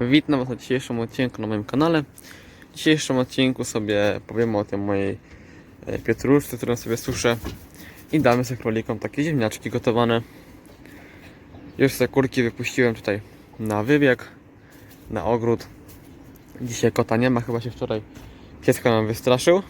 Witam Was na dzisiejszym odcinku na moim kanale. W dzisiejszym odcinku sobie powiemy o tej mojej e, pietruszce, którą sobie suszę i damy sobie królikom takie ziemniaczki gotowane. Już sobie kurki wypuściłem tutaj na wybieg, na ogród. Dzisiaj kota nie ma, chyba się wczoraj pieska nam wystraszył.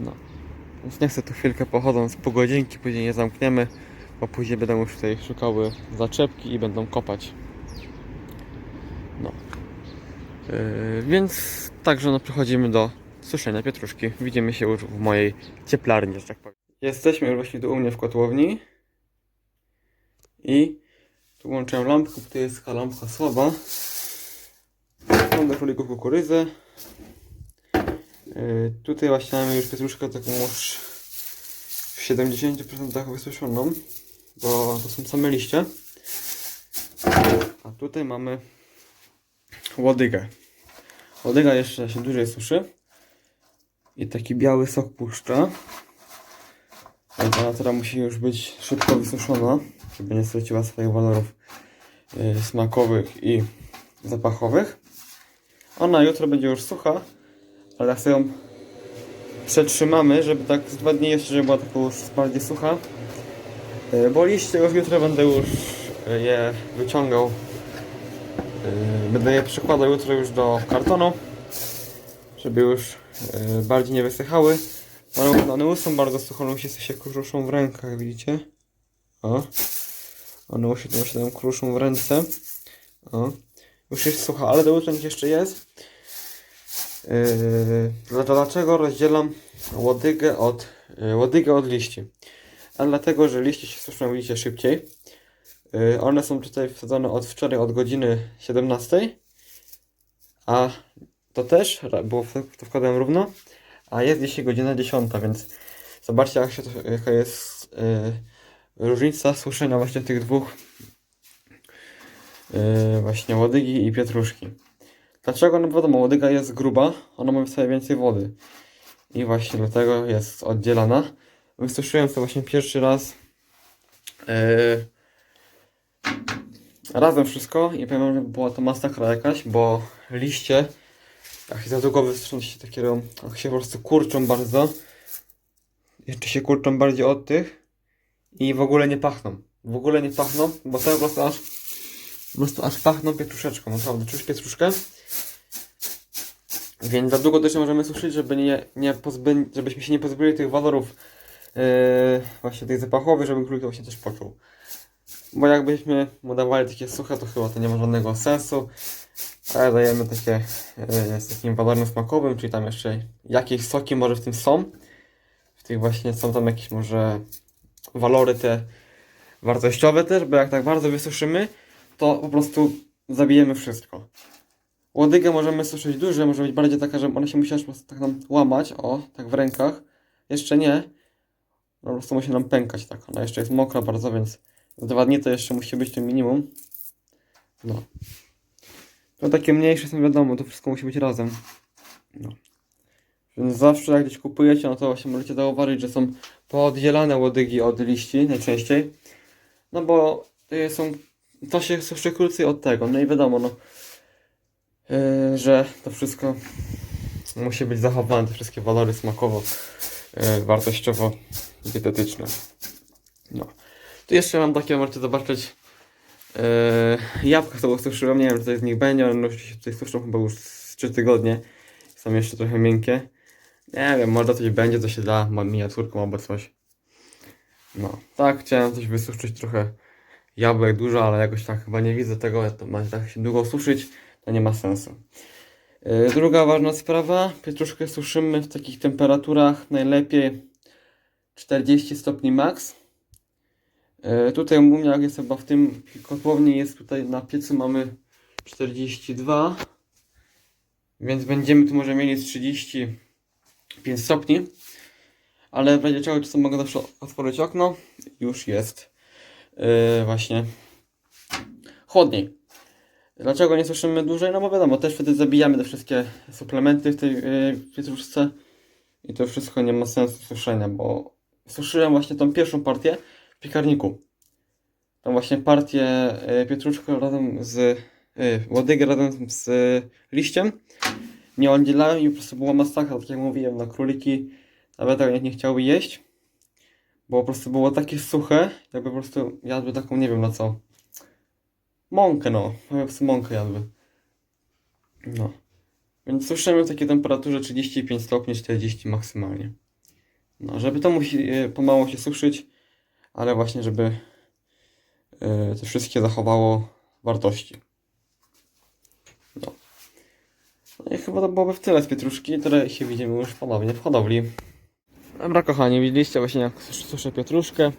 No, więc niech sobie tu chwilkę pochodzą pół godzinki, później je zamkniemy, bo później będą już tutaj szukały zaczepki i będą kopać. No. Yy, więc także no, przechodzimy do suszenia pietruszki. Widzimy się już w mojej cieplarni, że tak powiem. Jesteśmy już właśnie tu u mnie w kotłowni. I tu włączyłem lampkę, bo to jest taka lampka słaba. Mam do królików kukurydzę. Yy, tutaj właśnie mamy już pietruszkę taką już w 70% wysuszoną, bo to są same liście. A tutaj mamy łodygę. Łodyga jeszcze się dłużej suszy. I taki biały sok puszcza. Więc ona teraz musi już być szybko wysuszona, żeby nie straciła swoich walorów yy, smakowych i zapachowych. Ona jutro będzie już sucha, ale jak sobie ją przetrzymamy, żeby tak z dwa dni jeszcze, żeby była taka już bardziej sucha. Yy, bo liście już jutro będę już yy, je wyciągał Będę je przykładał jutro już do kartonu, żeby już yy, bardziej nie wysychały. One, one są bardzo suche, one się, się kruszą w rękach, widzicie? O. One się, już się tam kruszą w ręce. O. Już jest sucha, ale do jutra jeszcze jest. Yy, dla- dlaczego rozdzielam łodygę od, łodygę od liści? A dlatego, że liście się suszą, widzicie, szybciej. Y, One są tutaj wsadzone od wczoraj od godziny 17. A to też, bo to wkładałem równo. A jest dzisiaj godzina 10, więc zobaczcie jak się to, jaka jest y, różnica suszenia właśnie tych dwóch y, właśnie łodygi i pietruszki. Dlaczego? No wiadomo, łodyga jest gruba, ona ma w sobie więcej wody. I właśnie dlatego jest oddzielana. Wysuszyłem to właśnie pierwszy raz y, razem wszystko i powiem, że była to masakra jakaś, bo liście, jak za długo wysuszą, się takie jak się po prostu kurczą bardzo. Jeszcze się kurczą bardziej od tych i w ogóle nie pachną. W ogóle nie pachną, bo to po prostu aż, po prostu aż pachną pietruszeczką, naprawdę. Czuć pietruszkę? Więc za długo też nie możemy suszyć, żeby nie, nie pozby, żebyśmy się nie pozbyli tych walorów yy, właśnie tych zapachowych, żeby królik to właśnie też poczuł. Bo jakbyśmy mu dawali takie suche, to chyba to nie ma żadnego sensu. Ale dajemy takie e, z takim walorem smakowym, czyli tam jeszcze jakieś soki może w tym są. W tych właśnie są tam jakieś może walory te wartościowe też, bo jak tak bardzo wysuszymy, to po prostu zabijemy wszystko. Łodygę możemy suszyć duże, może być bardziej taka, że ona się musi aż po prostu tak nam łamać, o, tak w rękach. Jeszcze nie. Po prostu musi nam pękać tak. Ona jeszcze jest mokra bardzo, więc dwa dni to jeszcze musi być to minimum. No. To takie mniejsze są wiadomo, to wszystko musi być razem. No. Więc zawsze jak gdzieś kupujecie, no to właśnie możecie zauważyć, że są pooddzielane łodygi od liści najczęściej. No bo są, to się suszy krócej od tego. No i wiadomo, no, yy, że to wszystko musi być zachowane, te wszystkie walory smakowo, yy, wartościowo, dietetyczne. No. Tu jeszcze mam takie, możecie zobaczyć yy, jabłka, które suszyłem, nie wiem, czy coś z nich będzie, one już się tutaj suszą chyba już z 3 tygodnie. Są jeszcze trochę miękkie. Nie wiem, może coś będzie, co się da, ma miniaturką albo coś. No, tak, chciałem coś wysuszyć trochę jabłek dużo, ale jakoś tak chyba nie widzę tego, to ma tak się długo suszyć, to nie ma sensu. Yy, druga ważna sprawa, pietruszkę suszymy w takich temperaturach najlepiej 40 stopni max. E, Tutaj u jak jest chyba w tym kotłowni jest tutaj na piecu mamy 42 więc będziemy tu może mieli z 35 stopni ale w razie czego czasem mogę zawsze otworzyć okno już jest e, właśnie chłodniej dlaczego nie suszymy dłużej? no bo wiadomo też wtedy zabijamy te wszystkie suplementy w tej pietruszce i to wszystko nie ma sensu suszenia bo suszyłem właśnie tą pierwszą partię piekarniku. Tą właśnie partię e, pietruszkę razem z yy, łodygę razem z y, liściem. Nie oddzielałem i po prostu była masakra, tak jak mówiłem, na króliki nawet tego nie, chciały jeść. Bo po prostu było takie suche, jakby po prostu jadły taką, nie wiem na co. Mąkę no, po prostu mąkę jadły. No. Więc suszymy w takiej temperaturze 35 stopni, 40 maksymalnie. No, żeby to musi e, pomału się suszyć, ale właśnie, żeby e, to wszystkie zachowało wartości. No. No i chyba to byłoby w tyle z pietruszki. Teraz się widzimy już ponownie w hodowli. Dobra kochani, widzieliście właśnie jak sus- suszę pietruszkę.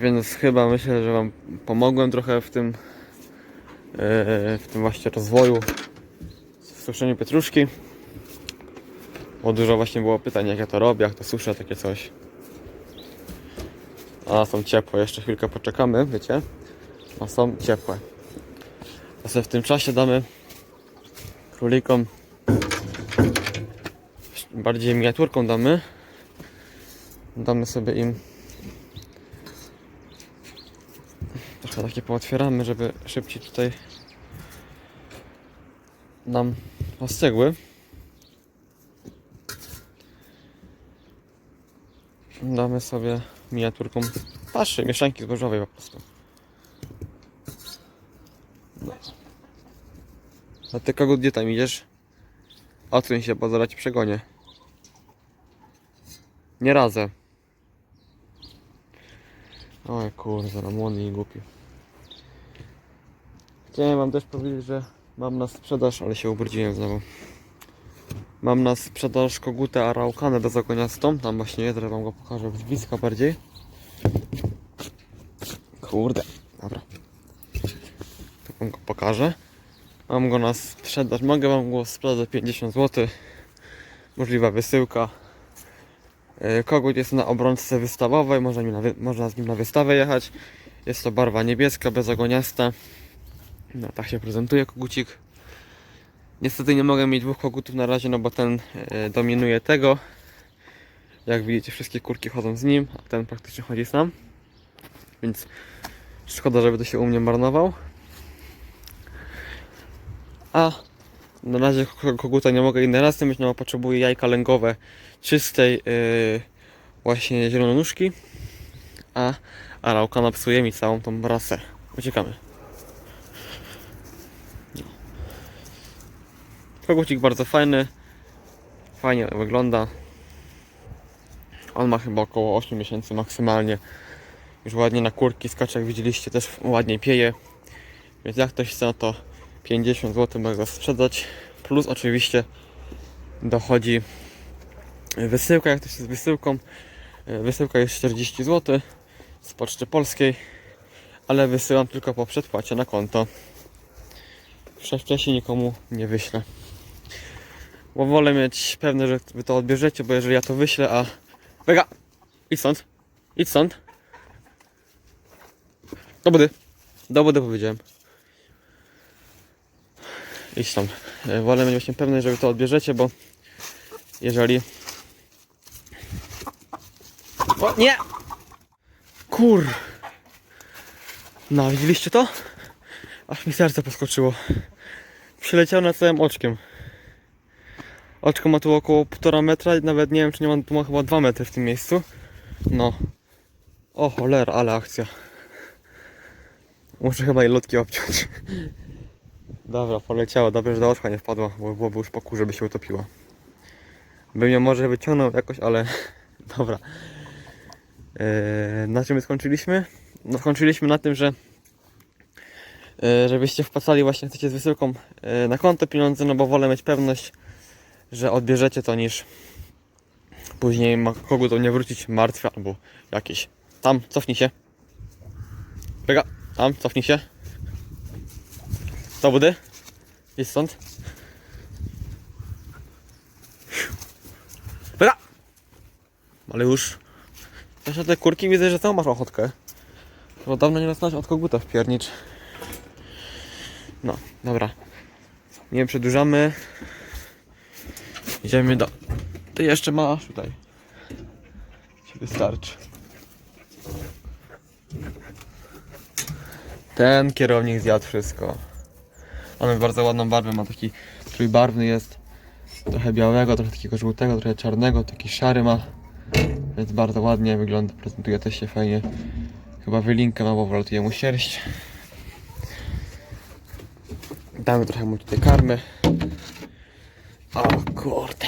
Więc chyba myślę, że Wam pomogłem trochę w tym, e, w tym właśnie rozwoju w suszeniu pietruszki. Bo dużo właśnie było pytań, jak ja to robię, jak to suszę, takie coś. A są ciepłe, jeszcze chwilkę poczekamy, wiecie? A są ciepłe. A sobie w tym czasie damy królikom bardziej miniaturką damy. Damy sobie im trochę takie pootwieramy, żeby szybciej tutaj nam ostygły. Damy sobie miniaturką paszy, mieszanki zbożowej po prostu. No. A ty kogo gdzie tam idziesz? Odsuń się, bo zaraz ci przegonię. Nie radzę. Oj kurde, no młody i głupi. Chciałem wam też powiedzieć, że mam na sprzedaż, ale się ubrudziłem znowu. Mam na sprzedaż kogutę araukanę bezogoniastą. Tam właśnie jest, wam go pokażę z bliska bardziej. Kurde, dobra. To wam go pokażę. Mam go na sprzedaż. Mogę wam go sprzedać za 50 zł. Możliwa wysyłka. Yy, Kogut jest na obrączce wystawowej. Można, na można z nim na wystawę jechać. Jest to barwa niebieska, bezogoniasta. No, tak się prezentuje kogucik. Niestety nie mogę mieć dwóch kogutów na razie, no bo ten e, dominuje tego. Jak widzicie, wszystkie kurki chodzą z nim, a ten praktycznie chodzi sam. Więc szkoda, żeby to się u mnie marnował. A na razie ko- koguta nie mogę inny raz mieć, no bo potrzebuję jajka lęgowe czystej e, właśnie zielononóżki. A Araukana psuje mi całą tą rasę. Uciekamy. Kogucik bardzo fajny. Fajnie wygląda. On ma chyba około 8 miesięcy maksymalnie. Już ładnie na kurki skacze, jak widzieliście, też ładnie pieje. Więc jak ktoś chce, no to 50 zł mogę sprzedać. Plus oczywiście dochodzi wysyłka, jak to się z wysyłką. Wysyłka jest 40 zł z Poczty Polskiej, ale wysyłam tylko po przedpłacie na konto. Wcze- Wcześniej nikomu nie wyślę. Bo wolę mieć pewne, że wy to odbierzecie, bo jeżeli ja to wyślę, a... Wega! Idź stąd! Idź stąd! Do budy! Do budy powiedziałem. Idź stąd. E, Wolę mieć właśnie pewne, że wy to odbierzecie, bo... Jeżeli... O, nie! Kur... No, widzieliście to? Aż mi serce poskoczyło. Przyleciał na całym oczkiem. Oczko ma tu około 1,5 metra, nawet nie wiem czy nie ma, tu ma chyba 2 metry w tym miejscu. No. O cholera, ale akcja. Muszę chyba jej lotki obciąć. Dobra, poleciało. Dobrze, że do oczka nie wpadła, bo byłoby już poku, żeby się utopiła. Bym ją może wyciągnął jakoś, ale... Dobra. Eee, na czym my skończyliśmy? No skończyliśmy na tym, że e, żebyście wpłacali właśnie chcecie z wysyłką e, na konto pieniądze, no bo wolę mieć pewność, że odbierzecie to niż później ma kogo to nie wrócić martwy albo jakieś. Tam, cofnij się. Biega, tam, cofnij się. Do budy. Idź stąd. Biega! Ale już. Na te kurki widzę, że tam masz ochotkę. Bo dawno nie dostałeś od koguta w piernicz. No, dobra. Nie przedłużamy. Idziemy do... Ty jeszcze masz tutaj. Ci wystarczy. Ten kierownik zjadł wszystko. Mamy bardzo ładną barwę, ma taki trójbarwny jest. Trochę białego, trochę takiego żółtego, trochę czarnego, taki szary ma. Więc bardzo ładnie wygląda, prezentuje też się fajnie. Chyba wylinkę ma, bo wylatuje mu sierść. Damy trochę mu tutaj karmy. O kurde.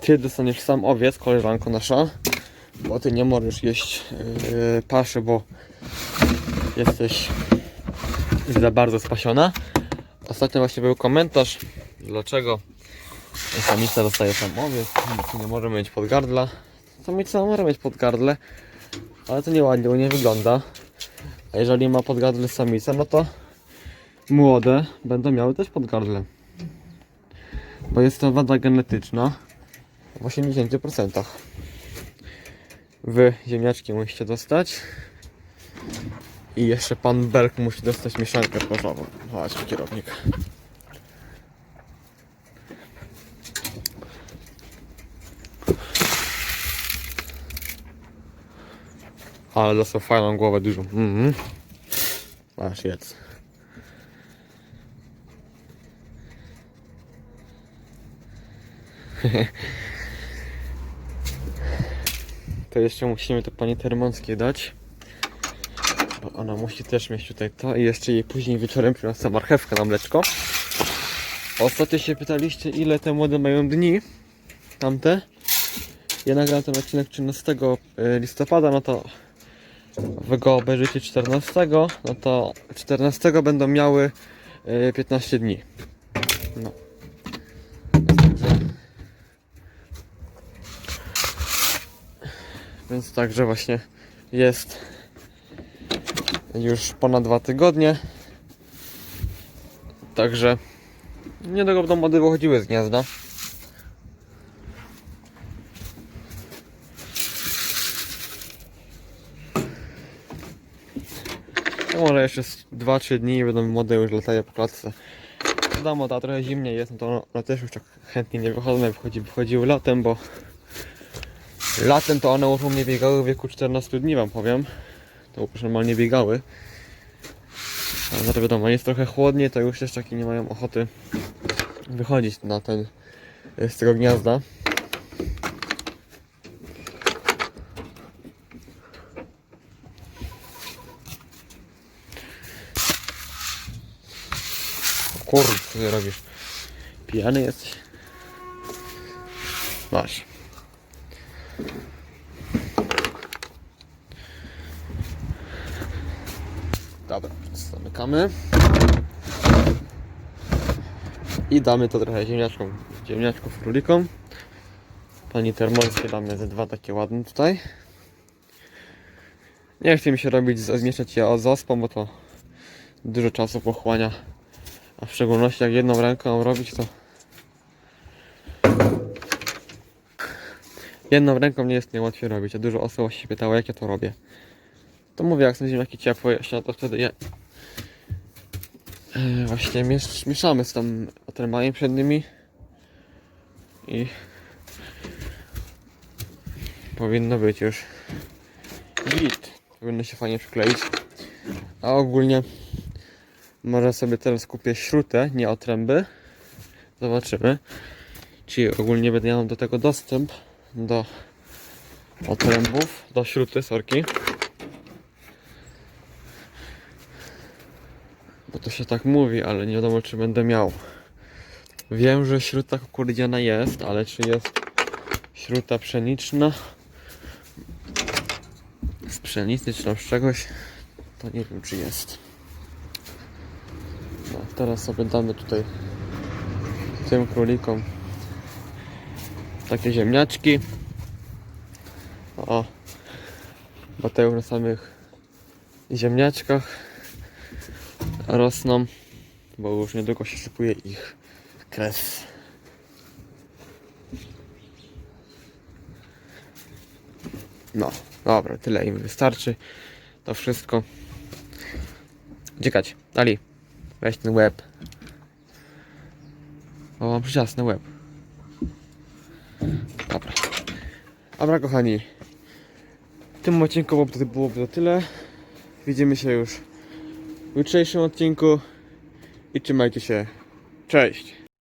Ty dostaniesz sam owiec, koleżanko nasza, bo ty nie możesz jeść yy, paszy, bo jesteś za bardzo spasiona. Ostatnio właśnie był komentarz, dlaczego samica dostaje sam owiec, nic nie może mieć podgardla. Samica może mieć podgardle, ale to nieładnie u niej wygląda. A jeżeli ma podgardle samica, no to młode będą miały też podgardle. Bo jest to wada genetyczna w 80%. Wy ziemniaczki musicie dostać. I jeszcze pan Berg musi dostać mieszankę twarzową. Chodź, kierownik. Ale dostał fajną głowę dużą. Mhm. Masz jedz. To jeszcze musimy to pani Termonskiej dać. Bo ona musi też mieć tutaj to i jeszcze jej później wieczorem przyniosę marchewkę na mleczko. Ostatnio się pytaliście ile te młode mają dni. Tamte. Ja nagrałem ten odcinek 13 listopada, no to wy go obejrzycie 14, no to 14 będą miały y, 15 dni. No. Więc także właśnie jest już ponad dwa tygodnie. Także niedługo będą młody wychodziły z gniazda. No może jeszcze 2-3 dni będą młode już latają po klatce. Wiadomo, ta trochę zimniej jest, no to one- też już tak chętnie nie wychodzą, jak wychodzi, wychodziły latem, bo Latem to one już u mnie biegały w wieku 14 dni, wam powiem. To już normalnie biegały. Ale to wiadomo, jest trochę chłodniej, to już też takie nie mają ochoty wychodzić na ten, z tego gniazda. O Kurde, co ty robisz? Pijany jesteś? Masz. Dobra, zamykamy. I damy to trochę ziemniaczkom, ziemniaczków królikom. Pani termorskie damy ze dwa takie ładne tutaj. Nie chce mi się robić, zmieszać je z ospą, bo to dużo czasu pochłania. A w szczególności jak jedną ręką robić, to jedną ręką nie jest najłatwiej robić. A dużo osób się pytało, jak ja to robię. To mówię, jak są ziemniaki ciepłe, jeszcze to wtedy je e, właśnie miesz, mieszamy z tam tremami przednimi i powinno być już git. Powinno się fajnie przykleić. A ogólnie może sobie teraz kupię śrutę, nie otręby. Zobaczymy. Czy ogólnie będę miał do tego dostęp do otrębów, do śruty, sorki. Bo to się tak mówi, ale nie wiadomo czy będę miał. Wiem, że śruta kukurydziana jest, ale czy jest śruta pszeniczna z pszenicy czy tam z czegoś, to nie wiem czy jest. Teraz sobie tutaj tym królikom takie ziemniaczki. O, już na samych ziemniaczkach rosną, bo już niedługo się sypuje ich kres. No, dobra, tyle im wystarczy. To wszystko. Uciekać. Ali, weź ten łeb. O, mam przyciasny łeb. Dobra. Dobra, kochani. W tym odcinku to byłoby to tyle. Widzimy się już w jutrzejszym odcinku i trzymajcie się. Cześć!